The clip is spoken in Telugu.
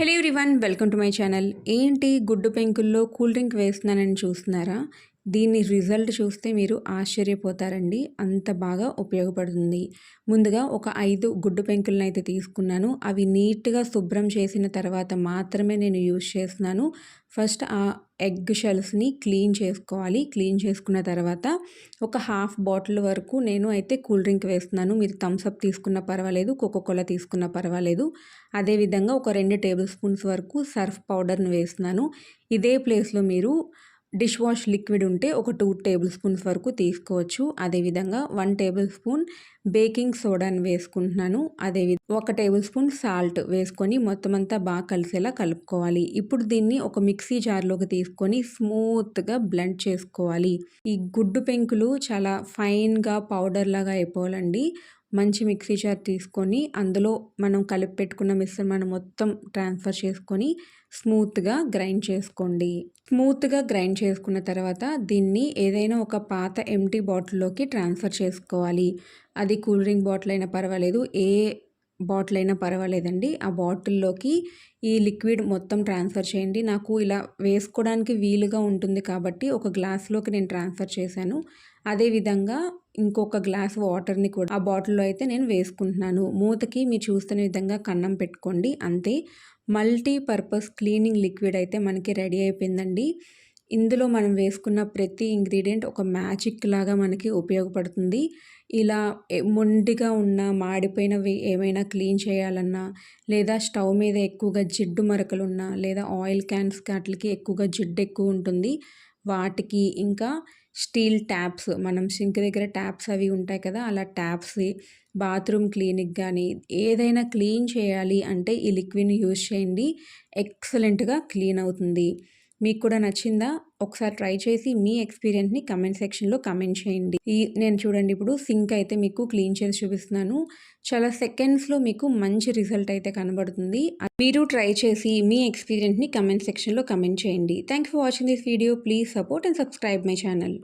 Hello everyone welcome to my channel. ఏంటి గుడ్డు పెంకుల్లో కూల్ డ్రింక్ వేస్తున్నానని చూస్తున్నారా? దీని రిజల్ట్ చూస్తే మీరు ఆశ్చర్యపోతారండి. అంత బాగా ఉపయోగపడుతుంది. ముందుగా ఒక ఐదు గుడ్డు పెంకులను అయితే తీసుకున్నాను. అవి నీట్గా శుభ్రం చేసిన తర్వాత మాత్రమే నేను యూజ్ చేస్తున్నాను. ఫస్ట్ ఆ ఎగ్ షెల్స్ని క్లీన్ చేసుకోవాలి. క్లీన్ చేసుకున్న తర్వాత ఒక హాఫ్ బాటిల్ వరకు నేను అయితే కూల్ డ్రింక్ వేస్తున్నాను. మీరు థమ్స్అప్ తీసుకున్న పర్వాలేదు కోకోకోలా తీసుకున్న పర్వాలేదు. అదేవిధంగా ఒక రెండు టేబుల్ స్పూన్స్ వరకు సర్ఫ్ పౌడర్ను వేస్తున్నాను. ఇదే ప్లేస్లో మీరు డిష్ వాష్ లిక్విడ్ ఉంటే ఒక టూ టేబుల్ స్పూన్స్ వరకు తీసుకోవచ్చు. అదేవిధంగా వన్ టేబుల్ స్పూన్ బేకింగ్ సోడాని వేసుకుంటున్నాను. అదే ఒక టేబుల్ స్పూన్ సాల్ట్ వేసుకొని మొత్తం అంతా బాగా కలిసేలా కలుపుకోవాలి. ఇప్పుడు దీన్ని ఒక మిక్సీ జార్లోకి తీసుకొని స్మూత్గా బ్లెండ్ చేసుకోవాలి. ఈ గుడ్డు పెంకులు చాలా ఫైన్గా పౌడర్ లాగా అయిపోవాలండి. మంచి మిక్సీ జార్ తీసుకొని అందులో మనం కలిపి పెట్టుకున్న మిశ్రమాన్ని మొత్తం ట్రాన్స్ఫర్ చేసుకొని స్మూత్గా గ్రైండ్ చేసుకోండి. స్మూత్గా గ్రైండ్ చేసుకున్న తర్వాత దీన్ని ఏదైనా ఒక పాత ఎంటీ బాటిల్లోకి ట్రాన్స్ఫర్ చేసుకోవాలి. అది కూల్ డ్రింక్ బాటిల్ అయినా పర్వాలేదు ఏ బాటిల్ అయినా పర్వాలేదండి. ఆ బాటిల్లోకి ఈ లిక్విడ్ మొత్తం ట్రాన్స్ఫర్ చేయండి. నాకు ఇలా వేసుకోవడానికి వీలుగా ఉంటుంది కాబట్టి ఒక గ్లాస్లోకి నేను ట్రాన్స్ఫర్ చేశాను. అదేవిధంగా ఇంకొక గ్లాస్ వాటర్ని కూడా ఆ బాటిల్లో అయితే నేను వేసుకుంటున్నాను. మూతకి మీరు చూస్తున్న విధంగా కన్నం పెట్టుకోండి. అంతే. మల్టీపర్పస్ క్లీనింగ్ లిక్విడ్ అయితే మనకి రెడీ అయిపోయిందండి. ఇందులో మనం వేసుకున్న ప్రతి ఇంగ్రీడియంట్ ఒక మ్యాజిక్ లాగా మనకి ఉపయోగపడుతుంది. ఇలా మొండిగా ఉన్న మాడిపోయినవి ఏమైనా క్లీన్ చేయాలన్నా లేదా స్టవ్ మీద ఎక్కువగా జిడ్డు మరకలున్నా లేదా ఆయిల్ క్యాన్స్ వాటికి ఎక్కువగా జిడ్డు ఎక్కువ ఉంటుంది. వాటికి ఇంకా స్టీల్ ట్యాప్స్ మనం సింక్ దగ్గర ట్యాప్స్ అవి ఉంటాయి కదా అలా ట్యాప్స్ బాత్రూమ్ క్లీనిక్ కానీ ఏదైనా క్లీన్ చేయాలి అంటే ఈ లిక్విడ్ని యూజ్ చేయండి. ఎక్సలెంట్గా క్లీన్ అవుతుంది. మీకు కూడా నచ్చిందా? ఒకసారి ట్రై చేసి మీ ఎక్స్పీరియన్స్ని కమెంట్ సెక్షన్లో కమెంట్ చేయండి. ఈ నేను చూడండి ఇప్పుడు సింక్ అయితే మీకు క్లీన్ చేసి చూపిస్తున్నాను. చాలా సెకండ్స్లో మీకు మంచి రిజల్ట్ అయితే కనబడుతుంది. మీరు ట్రై చేసి మీ ఎక్స్పీరియన్స్ని కమెంట్ సెక్షన్లో కమెంట్ చేయండి. Thank for watching this video. Please support and subscribe my channel.